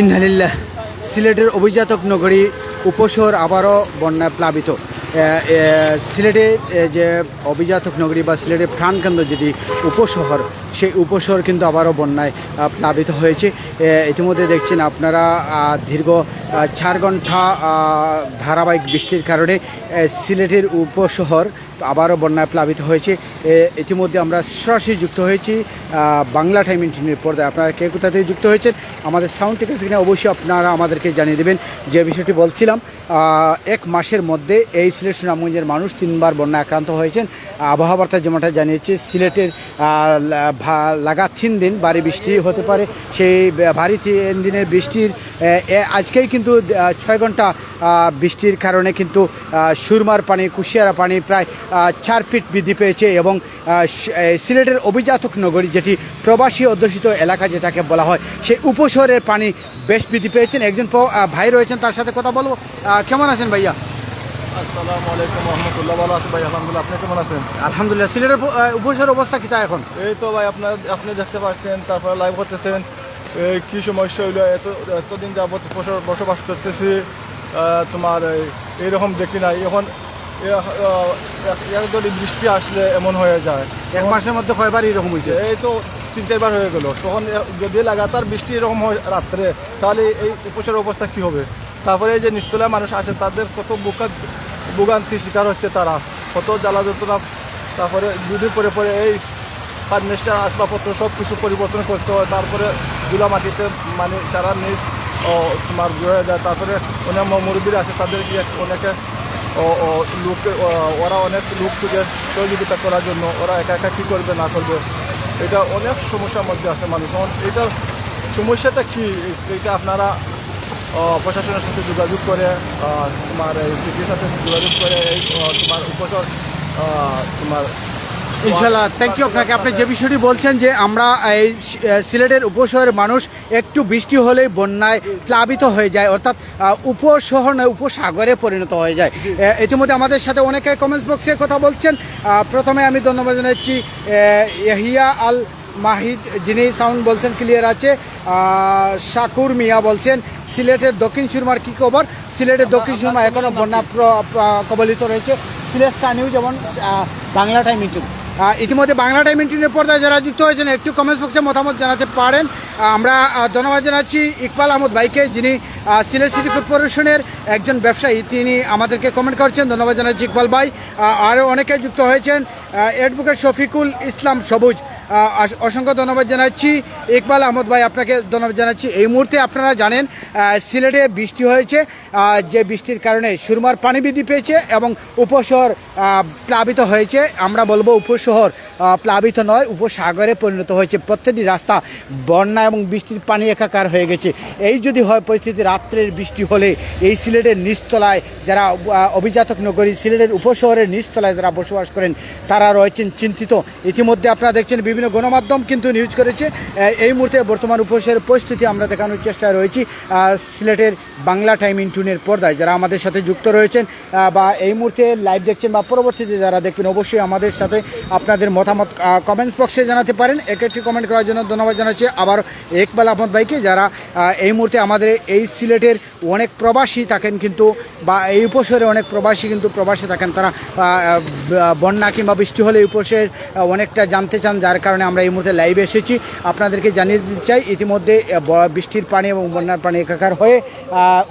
ইনহালিল্লাহ, সিলেটের অভিজাতক নগরী উপশহর আবারও বন্যা প্লাবিত। সিলেটে যে অভিজাতক নগরী বা সিলেটের প্রাণকেন্দ্র যেটি, উপশহর সেই উপশহর কিন্তু আবারও বন্যায় প্লাবিত হয়েছে। ইতিমধ্যে দেখছেন আপনারা দীর্ঘ চার ঘণ্টা ধারাবাহিক বৃষ্টির কারণে সিলেটের উপশহর আবারও বন্যায় প্লাবিত হয়েছে। ইতিমধ্যে আমরা সরাসরি যুক্ত হয়েছি বাংলা টাইম ইন্টারনেট পর্দায়। আপনারা কে কোথা থেকে যুক্ত হয়েছেন? আমাদের সাউন্ড টেকের সেখানে অবশ্যই আপনারা আমাদেরকে জানিয়ে দেবেন। যে বিষয়টি বলছিলাম এক মাসের মধ্যে এই সিলেট সুনামগঞ্জের মানুষ তিনবার বন্যা আক্রান্ত হয়েছেন। আবহাওয়া বার্তা যেমনটা জানিয়েছে, সিলেটের লাগা তিন দিন ভারী বৃষ্টি হতে পারে। সেই ভারী তিন দিনের বৃষ্টির আজকেই কিন্তু ছয় ঘণ্টা বৃষ্টির কারণে কিন্তু সুরমার পানি, কুশিয়ারা পানি প্রায় চার ফিট বৃদ্ধি পেয়েছে এবং সিলেটের অভিজাতক নগরী যেটি প্রবাসী অধ্যুষিত এলাকা যেটাকে বলা হয়, সেই উপশহরের পানি বেশ বৃদ্ধি পেয়েছেন। একজন ভাই রয়েছেন, তার সাথে কথা বলব। কেমন আছেন ভাইয়া? আসসালামু আলাইকুম রহমতুল্লাহ ভালো ভাই আলহামদুলিল্লাহ। আপনি কেমন আছেন? আলহামদুলিল্লাহ সিলেটের অবস্থা কী তা এখন? এই তো ভাই আপনার আপনি দেখতে পাচ্ছেন তারপরে লাইভ করতেছেন। এই কি সমস্যা হইল এত এতদিন বস- বসবাস করতেছি। তোমার এই- এইরকম দেখি নাই। এখন যদি বৃষ্টি আসলে এমন হয়ে যায়। এক মাসের মধ্যে কয়বার এরকম হয়েছে? এই তো তিন চারবার হয়ে গেল। তখন যদি লাগাতার বৃষ্টি এরকম হয় রাত্রে তাহলে এই উপচার অবস্থা কি হবে? তারপরে এই যে নিচতলা মানুষ আছে তাদের কত বুকা ভোগান্তি শিকার হচ্ছে তারা। কত জ্বালা যন্ত্রণা, তারপরে দুদিন পরে পরে এই ফার্নিচার আসবাবপত্র সব কিছু পরিবর্তন করতে হয়। তারপরে দুলা মাটিতে মানে সারা নিজ তোমার হয়ে যায়। তারপরে অনেক মুরব্বীরা আছে, তাদেরকে অনেকে লোক ওরা অনেক লোক খুঁজে সহযোগিতা করার জন্য ওরা একা একা কী করবে, না করবে? এটা অনেক সমস্যার মধ্যে আছে মানুষ। এখন এটা সমস্যাটা কি? এটা আপনারা প্রশাসনের সাথে যোগাযোগ করে তোমার এই সিটির সাথে যোগাযোগ করে তোমার উপসর তোমার ইনশাল্লাহ থ্যাংক ইউ আপনাকে। আপনি যে বিষয়টি বলছেন যে আমরা এই সিলেটের উপশহরের মানুষ একটু বৃষ্টি হলেই বন্যায় প্লাবিত হয়ে যায় অর্থাৎ উপশহর নয় উপসাগরে পরিণত হয়ে যায়। ইতিমধ্যে আমাদের সাথে অনেকে কমেন্টস বক্সে কথা বলছেন। প্রথমে আমি ধন্যবাদ জানাচ্ছি আহ, ইয়াহিয়া আল মাহিদ যিনি সাউন্ড বলছেন ক্লিয়ার আছে। শাকুর মিয়া বলছেন সিলেটের দক্ষিণ সুরমার কী খবর? সিলেটের দক্ষিণ সুরমা এখনও বন্যা কবলিত রয়েছে। সিলেট নিউজ যেমন বাংলা টাইম ইন্টুন আহ, ইতিমধ্যে বাংলা টাইম ইন্টুনের পর্দায় যারা যুক্ত হয়েছেন একটু কমেন্টস বক্সে মতামত জানাতে পারেন। আমরা ধন্যবাদ জানাচ্ছি ইকবাল আহমদ ভাইকে যিনি সিলেট সিটি কর্পোরেশনের একজন ব্যবসায়ী। তিনি আমাদেরকে কমেন্ট করছেন। ধন্যবাদ জানাচ্ছি ইকবাল ভাই। আরও অনেকে যুক্ত হয়েছেন। অ্যাডভোকেট শফিকুল ইসলাম সবুজ। অসংখ্য ধন্যবাদ জানাচ্ছি। ইকবাল আহমদ ভাই আপনাকে ধন্যবাদ জানাচ্ছি। এই মুহূর্তে আপনারা জানেন সিলেটে বৃষ্টি হয়েছে। যে বৃষ্টির কারণে সুরমার পানি বৃদ্ধি পেয়েছে এবং উপশহর প্লাবিত হয়েছে। আমরা বলব উপশহর প্লাবিত নয়, উপসাগরে পরিণত হয়েছে। প্রত্যেকটি রাস্তা বন্যা এবং বৃষ্টির পানি একাকার হয়ে গেছে। এই যদি হয় পরিস্থিতি, রাত্রের বৃষ্টি হলে এই সিলেটের নিচতলায় যারা অভিজাতক নগরী, সিলেটের উপশহরের নিচতলায় যারা বসবাস করেন, তারা রয়েছেন চিন্তিত। ইতিমধ্যে আপনারা দেখছেন বিভিন্ন গণমাধ্যম কিন্তু নিউজ করেছে। এই মুহূর্তে বর্তমান উপশহরের পরিস্থিতি আমরা দেখানোর চেষ্টায় রয়েছি। সিলেটের বাংলা টাইম ইন্টুনের পর্দায় যারা আমাদের সাথে যুক্ত রয়েছেন বা এই মুহূর্তে লাইভ দেখছেন বা পরবর্তীতে যারা দেখবেন, অবশ্যই আমাদের সাথে আপনাদের মতামত কমেন্ট বক্সে জানাতে পারেন। এক একটি কমেন্ট করার জন্য ধন্যবাদ জানাচ্ছি। আবার ইকবাল আহমদ ভাইকে, যারা এই মুহূর্তে আমাদের এই সিলেটের অনেক প্রবাসী থাকেন কিন্তু, বা এই উপশহরে অনেক প্রবাসী কিন্তু প্রবাসী থাকেন, তারা বন্যা কিংবা বৃষ্টি হলে এই উপশহরের অনেকটা জানতে চান, যার কারণে আমরা এই মুহূর্তে লাইভে এসেছি। আপনাদেরকে জানিয়ে দিতে চাই, ইতিমধ্যে বৃষ্টির পানি এবং বন্যার পানি একাকার হয়ে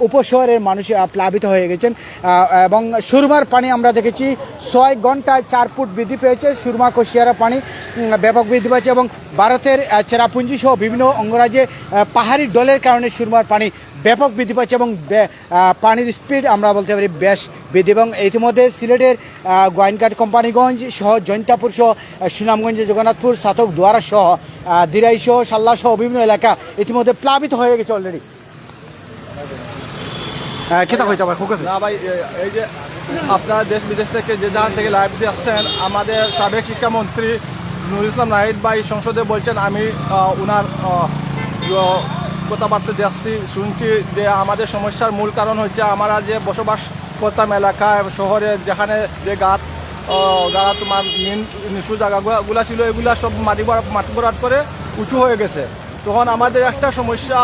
উপশহরের মানুষ প্লাবিত হয়ে গেছেন। এবং সুরমার পানি আমরা দেখেছি, ছয় ঘন্টায় চার ফুট বৃদ্ধি পেয়েছে। সুরমা কোশিয়ারা পানি ব্যাপক বৃদ্ধি পেয়েছে এবং ভারতের চেরাপুঞ্জি সহ বিভিন্ন অঙ্গরাজ্যে পাহাড়ি ডলের কারণে সুরমার পানি ব্যাপক বৃদ্ধি পাচ্ছে এবং পানির স্পিড আমরা বলতে পারি বেশ বৃদ্ধি এবং ইতিমধ্যে সিলেটের গোয়াইনঘাট কোম্পানিগঞ্জ সহ জৈন্তাপুর সহ সুনামগঞ্জ, জগন্নাথপুর, সাতক, দুয়ারা সহ দিরাই সহ, সাল্লা সহ বিভিন্ন এলাকা ইতিমধ্যে প্লাবিত হয়ে গেছে অলরেডি কেতা কইতে হবে? ফোকাস না ভাই এই যে আপনারা দেশ বিদেশ থেকে যে জায়গা থেকে লাইভ দিয়ে আসছেন, আমাদের সাবেক শিক্ষামন্ত্রী নুর ইসলাম নাহিদ ভাই সংসদে বলছেন, আমি ওনার কথাবার্তা দেখছি শুনছি যে আমাদের সমস্যার মূল কারণ হচ্ছে আমরা যে বসবাস করতাম এলাকায়, শহরে, যেখানে যে গাত গাড়া তোমার নিচু জায়গাগুলা ছিল, এগুলা সব মাটি মাটি ভরাট করে উঁচু হয়ে গেছে। তখন আমাদের একটা সমস্যা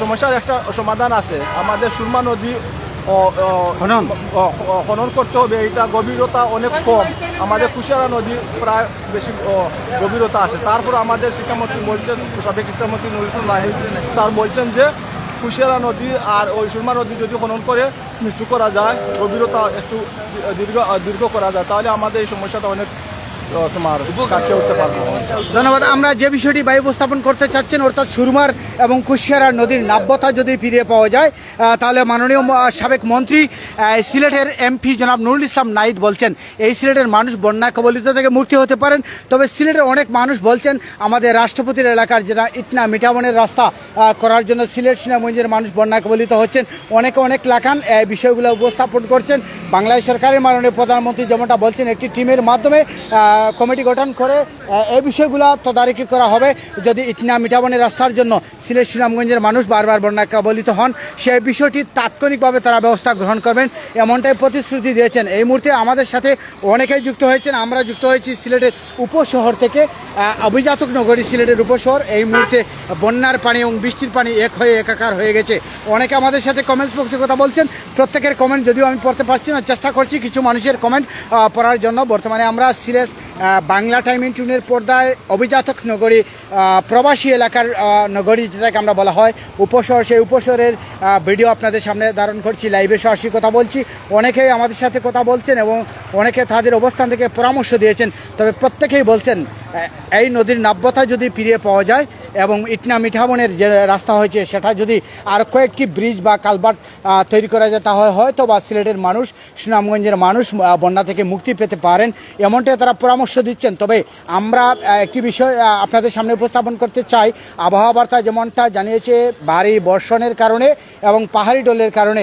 সমস্যার একটা সমাধান আছে। আমাদের সুরমা নদী খনন। করতে হবে। এটা গভীরতা অনেক কম। আমাদের কুশিয়ারা নদী প্রায় বেশি গভীরতা আছে। তারপর আমাদের শিক্ষামন্ত্রী বলছেন সাবেক শিক্ষামন্ত্রী নুরুল ইসলাম স্যার বলছেন যে কুশিয়ারা নদী আর ওই সুরমা নদী যদি খনন করে নিচু করা যায়। গভীরতা একটু দীর্ঘ দীর্ঘ করা যায়। তাহলে আমাদের এই সমস্যাটা অনেক তোমার কাটিয়ে উঠতে পারব। ধন্যবাদ। আমরা যে বিষয়টি বায়ু উপস্থাপন করতে চাচ্ছেন, অর্থাৎ সুরমার এবং কুশিয়ারা নদীর নাব্যতা যদি ফিরিয়ে পাওয়া যায় তাহলে মাননীয় সাবেক মন্ত্রী সিলেটের এমপি জনাব নুরুল ইসলাম নাইদ বলছেন, এই সিলেটের মানুষ বন্যা কবলিত থেকে মুক্তি হতে পারেন। তবে সিলেটের অনেক মানুষ বলছেন, আমাদের রাষ্ট্রপতির এলাকার যেটা ইটনা মিঠামনের রাস্তা করার জন্য সিলেট সুনামগঞ্জের মানুষ বন্যা কবলিত হচ্ছেন। অনেকে অনেক লাখান বিষয়গুলো উপস্থাপন করছেন। বাংলাদেশ সরকারের মাননীয় প্রধানমন্ত্রী যেমনটা বলছেন, একটি টিমের মাধ্যমে কমিটি গঠন করে এই বিষয়গুলো তদারকি করা হবে। যদি ইটনা মিঠাবনের রাস্তার জন্য সিলেট সুনামগঞ্জের মানুষ বারবার বন্যা কবলিত হন সেই বিষয়টি তাৎক্ষণিকভাবে তারা ব্যবস্থা গ্রহণ করবেন। এমনটাই প্রতিশ্রুতি দিয়েছেন। এই মুহূর্তে আমাদের সাথে অনেকেই যুক্ত হয়েছেন। আমরা যুক্ত হয়েছি সিলেটের উপশহর থেকে। অভিজাতক নগরী সিলেটের উপশহর। এই মুহূর্তে বন্যার পানি এবং বৃষ্টির পানি এক হয়ে একাকার হয়ে গেছে। অনেকে আমাদের সাথে কমেন্টস বক্সে কথা বলছেন। প্রত্যেকের কমেন্ট যদিও আমি পড়তে পারছি না, চেষ্টা করছি কিছু মানুষের কমেন্ট পড়ার জন্য। বর্তমানে আমরা সিরিয়াস বাংলা টাইম ইন্টুনের পর্দায় অভিজাতক নগরী প্রবাসী এলাকার নগরী যেটাকে আমরা বলা হয় উপশহর সেই উপশহরের ভিডিও আপনাদের সামনে ধারণ করছি লাইভে সরাসরি কথা বলছি। অনেকেই আমাদের সাথে কথা বলছেন এবং অনেকে তাদের অবস্থান থেকে পরামর্শ দিয়েছেন। তবে প্রত্যেকেই বলছেন এই নদীর নাব্যতা যদি ফিরিয়ে পাওয়া যায় এবং ইটনা মিঠাবনের যে রাস্তা হয়েছে, সেটা যদি আর কয়েকটি ব্রিজ বা কালভার্ট তৈরি করা যায়, তাহলে হয়তো বা সিলেটের মানুষ, সুনামগঞ্জের মানুষ বন্যা থেকে মুক্তি পেতে পারেন। এমনটাই তারা পরামর্শ দিচ্ছেন। তবে আমরা একটি বিষয় আপনাদের সামনে উপস্থাপন করতে চাই। আবহাওয়া বার্তা যেমনটা জানিয়েছে, ভারী বর্ষণের কারণে এবং পাহাড়ি ডলের কারণে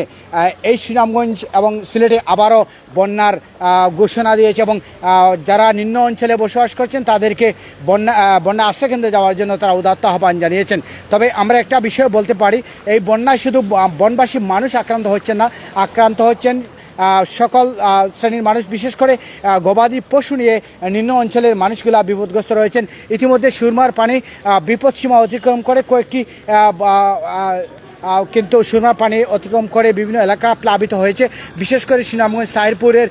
এই সুনামগঞ্জ এবং সিলেটে আবারও বন্যার ঘোষণা দিয়েছে এবং যারা নিম্ন অঞ্চলে বসবাস করছেন তাদেরকে বন্যা বন্যা আশ্রয়কেন্দ্রে যাওয়ার জন্য তারা উদাত্ত আহ্বান জানিয়েছেন। তবে আমরা একটা বিষয় বলতে পারি, এই বন্যায় শুধু বনবাসী মানুষ আক্রান্ত হচ্ছেন না, আক্রান্ত হচ্ছেন সকল শ্রেণির মানুষ, বিশেষ করে গবাদি পশু নিয়ে নিম্ন অঞ্চলের মানুষগুলা বিপদগ্রস্ত রয়েছেন। ইতিমধ্যে সুরমার পানি বিপদসীমা অতিক্রম করে কয়েকটি কিন্তু সোনা পানি অতিক্রম করে বিভিন্ন এলাকা প্লাবিত হয়েছে। বিশেষ করে সুনামগঞ্জ, তাহিরপুরের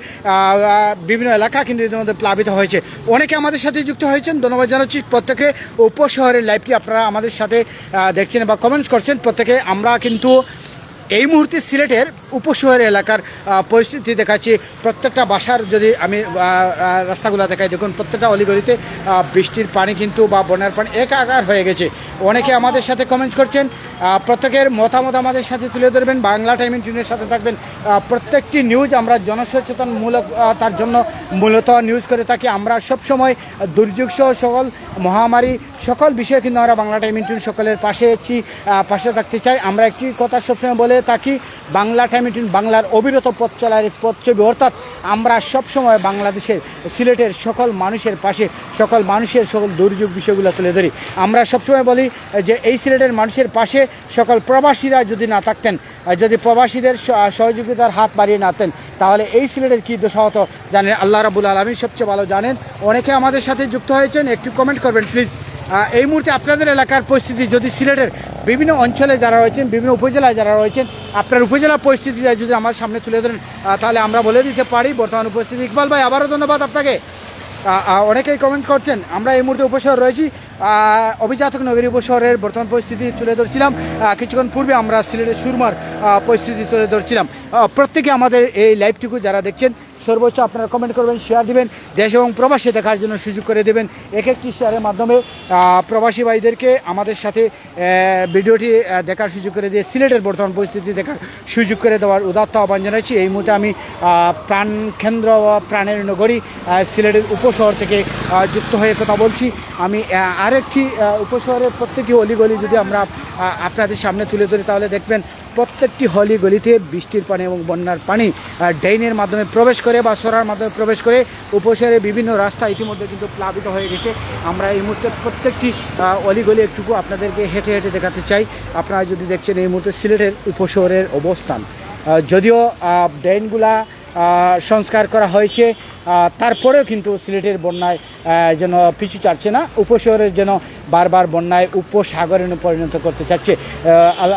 বিভিন্ন এলাকা কিন্তু ইতিমধ্যে প্লাবিত হয়েছে। অনেকে আমাদের সাথে যুক্ত হয়েছেন। ধন্যবাদ জানাচ্ছি প্রত্যেকে উপশহরের লাইভটি আপনারা আমাদের সাথে দেখছেন বা কমেন্টস করছেন? প্রত্যেকে আমরা কিন্তু এই মুহূর্তে সিলেটের উপশহর এলাকার পরিস্থিতি দেখাচ্ছি। প্রত্যেকটা বাসার যদি আমি রাস্তাগুলো দেখাই, দেখুন, প্রত্যেকটা অলিগলিতে বৃষ্টির পানি কিন্তু বা বন্যার পানি একাকার হয়ে গেছে। অনেকে আমাদের সাথে কমেন্টস করছেন প্রত্যেকের মতামত আমাদের সাথে তুলে ধরবেন, বাংলা টাইম ইন্টিউনের সাথে থাকবেন। প্রত্যেকটি নিউজ আমরা জনসচেতনমূলক তার জন্য মূলত নিউজ করে থাকি। আমরা সবসময় দুর্যোগ সহ সকল মহামারী, সকল বিষয়ে কিন্তু আমরা বাংলা টাইম ইন্টিউন সকলের পাশে পাশে থাকতে চাই। আমরা একটি কথা সবসময় বলে থাকি, বাংলা ইন্টিউন বাংলার অবিরত পথ চলার পথ ছবি। অর্থাৎ আমরা সবসময় বাংলাদেশের সিলেটের সকল মানুষের পাশে, সকল মানুষের সকল দুর্যোগ বিষয়গুলো তুলে ধরি। আমরা সবসময় বলি যে এই সিলেটের মানুষের পাশে সকল প্রবাসীরা যদি না থাকতেন, যদি প্রবাসীদের সহযোগিতার হাত বাড়িয়ে না দেন তাহলে এই সিলেটের কী দশা হতো জানেন, আল্লাহ রাবুল আলমী সবচেয়ে ভালো জানেন। অনেকে আমাদের সাথে যুক্ত হয়েছেন, একটু কমেন্ট করবেন প্লিজ এই মুহূর্তে আপনাদের এলাকার পরিস্থিতি, যদি সিলেটের বিভিন্ন অঞ্চলে যারা রয়েছেন, বিভিন্ন উপজেলায় যারা রয়েছেন, আপনার উপজেলার পরিস্থিতিটা যদি আমার সামনে তুলে ধরেন তাহলে আমরা বলে দিতে পারি। বর্তমান উপস্থিতি ইকবাল ভাই, আবারও ধন্যবাদ আপনাকে। অনেকেই কমেন্ট করছেন, আমরা এই মুহূর্তে উপশহর রয়েছি। অভিজাতক নগরী উপশহরের বর্তমান পরিস্থিতি তুলে ধরছিলাম। কিছুক্ষণ পূর্বে আমরা সিলেটের সুরমার পরিস্থিতি তুলে ধরছিলাম। প্রত্যেকে আমাদের এই লাইভটুকু যারা দেখছেন সর্বোচ্চ আপনারা কমেন্ট করবেন শেয়ার দিবেন দেশ এবং প্রবাসী দেখার জন্য সুযোগ করে দেবেন। এক একটি শেয়ারের মাধ্যমে প্রবাসী ভাইদেরকে আমাদের সাথে ভিডিওটি দেখার সুযোগ করে দিয়ে সিলেটের বর্তমান পরিস্থিতি দেখার সুযোগ করে দেওয়ার উদাত্ত আহ্বান জানাচ্ছি। এই মুহূর্তে আমি আহ, প্রাণ কেন্দ্র বা প্রাণের নগরী সিলেটের উপশহর থেকে যুক্ত হয়ে কথা বলছি। আমি আরেকটি উপশহরের প্রত্যেকটি অলিগলি যদি আমরা আপনাদের সামনে তুলে ধরি তাহলে দেখবেন প্রত্যেকটি হলি গলিতে বৃষ্টির পানি এবং বন্যার পানি ড্রেনের মাধ্যমে প্রবেশ করে বা সরার মাধ্যমে প্রবেশ করে উপশহরে বিভিন্ন রাস্তা ইতিমধ্যে কিন্তু প্লাবিত হয়ে গেছে। আমরা এই মুহূর্তে প্রত্যেকটি অলিগলি একটুকু আপনাদেরকে হেঁটে হেঁটে দেখাতে চাই। আপনারা যদি দেখছেন এই মুহূর্তে সিলেটের উপশহরের অবস্থান যদিও ড্রেনগুলা সংস্কার করা হয়েছে তারপরেও কিন্তু সিলেটের বন্যায় যেন পিছু চাটছে না, উপশহরের যেন বারবার বন্যায় উপসাগরে পরিণত করতে চাচ্ছে।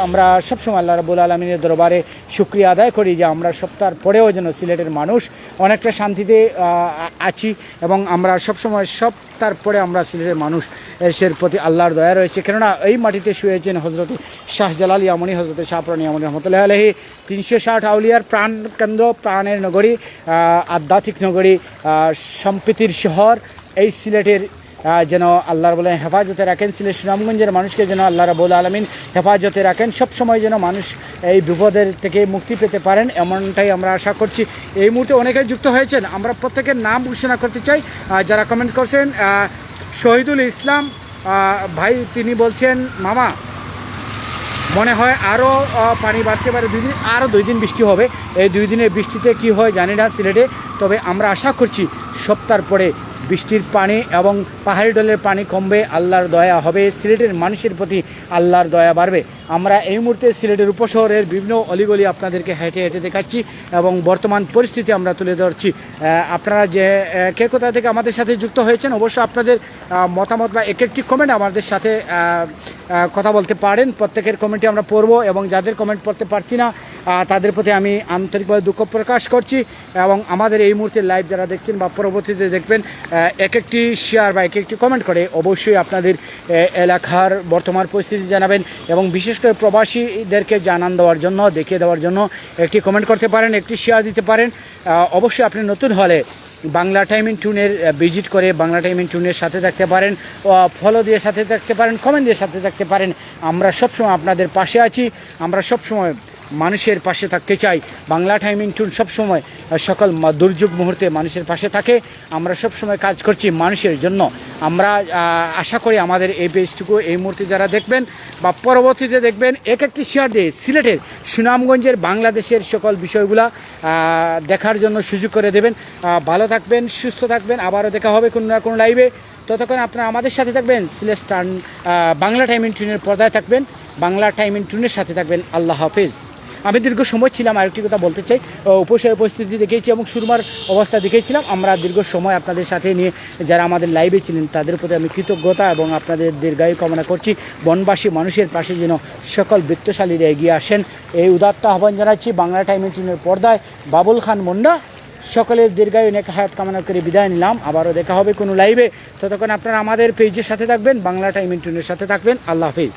আমরা সবসময় আল্লাহ রাবুল আলমিনের দরবারে শুক্রিয়া আদায় করি যে আমরা সপ্তাহ পরেও যেন সিলেটের মানুষ অনেকটা শান্তিতে আছি এবং আমরা সবসময় সপ্তাহ পরে আমরা সিলেটের মানুষ এসের প্রতি আল্লাহর দয়া রয়েছে। কেননা এই মাটিতে শুয়েছেন হজরত শাহজালাল ইয়ামনি হজরত শাহপ্রান ইয়ামনি রহমতুল্লাহ আলহি তিনশো ষাট আউলিয়ার প্রাণ কেন্দ্র প্রাণের নগরী আধ্যাত্মিক নগরী সম্প্রীতির শহর। এই সিলেটের যেন আল্লাহর বলে হেফাজতে রাখেন। সিলেট সুনামগঞ্জের মানুষকে যেন আল্লাহ রাবুল আলমিন হেফাজতে রাখেন। সব সময় যেন মানুষ এই বিপদের থেকে মুক্তি পেতে পারেন, এমনটাই আমরা আশা করছি। এই মুহূর্তে অনেকেই যুক্ত হয়েছেন। আমরা প্রত্যেকের নাম ঘোষণা করতে চাই। যারা কমেন্ট করছেন শহীদুল ইসলাম ভাই তিনি বলছেন, মামা মনে হয় আরও পানি বাড়তে পারে। দুই দিন আরও দুই দিন বৃষ্টি হবে। এই দুই দিনের বৃষ্টিতে কি হয় জানি না সিলেটে। তবে আমরা আশা করছি সপ্তাহ পরে বৃষ্টির পানি এবং পাহাড়ি ডলের পানি কমবে, আল্লাহর দয়া হবে, সিলেটের মানুষের প্রতি আল্লাহর দয়া বাড়বে। আমরা এই মুহূর্তে সিলেটের উপশহরের বিভিন্ন অলিগলি আপনাদেরকে হেঁটে হেঁটে দেখাচ্ছি এবং বর্তমান পরিস্থিতি আমরা তুলে ধরছি। আপনারা যে কে কোথা থেকে আমাদের সাথে যুক্ত হয়েছেন, অবশ্যই আপনাদের মতামত বা এক একটি কমেন্ট আমাদের সাথে কথা বলতে পারেন। প্রত্যেকের কমেন্টে আমরা পড়ব এবং যাদের কমেন্ট পড়তে পারছি না তাদের প্রতি আমি আন্তরিকভাবে দুঃখ প্রকাশ করছি এবং আমাদের এই মুহূর্তে লাইভ যারা দেখছেন বা পরবর্তীতে দেখবেন এক একটি শেয়ার বা এক একটি কমেন্ট করে অবশ্যই আপনাদের এলাকার বর্তমান পরিস্থিতি জানাবেন এবং বিশেষ করে প্রবাসীদেরকে জানান দেওয়ার জন্য, দেখিয়ে দেওয়ার জন্য একটি কমেন্ট করতে পারেন, একটি শেয়ার দিতে পারেন। অবশ্যই আপনি নতুন হলে বাংলা টাইমিং টুনের ভিজিট করে বাংলা টাইমিং টুনের সাথে থাকতে পারেন ফলো দিয়ে সাথে থাকতে পারেন কমেন্ট দিয়ে সাথে থাকতে পারেন। আমরা সবসময় আপনাদের পাশে আছি, আমরা সবসময় মানুষের পাশে থাকতে চাই। বাংলা টাইমিং টুন সবসময় সকল দুর্যোগ মুহূর্তে মানুষের পাশে থাকে। আমরা সবসময় কাজ করছি মানুষের জন্য। আমরা আশা করি আমাদের এই পেজটুকু এই মুহূর্তে যারা দেখবেন বা পরবর্তীতে দেখবেন এক একটি শেয়ার দিয়ে সিলেটের সুনামগঞ্জের বাংলাদেশের সকল বিষয়গুলা দেখার জন্য সুযোগ করে দেবেন। ভালো থাকবেন, সুস্থ থাকবেন। আবারও দেখা হবে কোনো না কোনো লাইভে ততক্ষণ আপনারা আমাদের সাথে থাকবেন। সিলেট বাংলা টাইমিং টুনের পর্দায় থাকবেন। বাংলা টাইমিং টুনের সাথে থাকবেন। আল্লাহ হাফিজ। আমি দীর্ঘ সময় ছিলাম, আরেকটি কথা বলতে চাই। উপসয় পরিস্থিতি দেখেছি এবং সুরমার অবস্থা দেখেছিলাম। আমরা দীর্ঘ সময় আপনাদের সাথে নিয়ে যারা আমাদের লাইভে ছিলেন, তাদের প্রতি আমি কৃতজ্ঞতা এবং আপনাদের দীর্ঘায়ু কামনা করছি। বনবাসী মানুষের পাশে যেন সকল বৃত্তশালীরা এগিয়ে আসেন, এই উদাত্ত আহ্বান জানাচ্ছি। বাংলা টাইমিং টুনের পর্দায় বাবুল খান মুন্ডা। সকলের দীর্ঘায়ু নেক হায়াত কামনা করে বিদায় নিলাম। আবারও দেখা হবে কোনো লাইভে ততক্ষণ আপনারা আমাদের পেজের সাথে থাকবেন, বাংলা টাইমিং টুনের সাথে থাকবেন। আল্লাহ হাফিজ।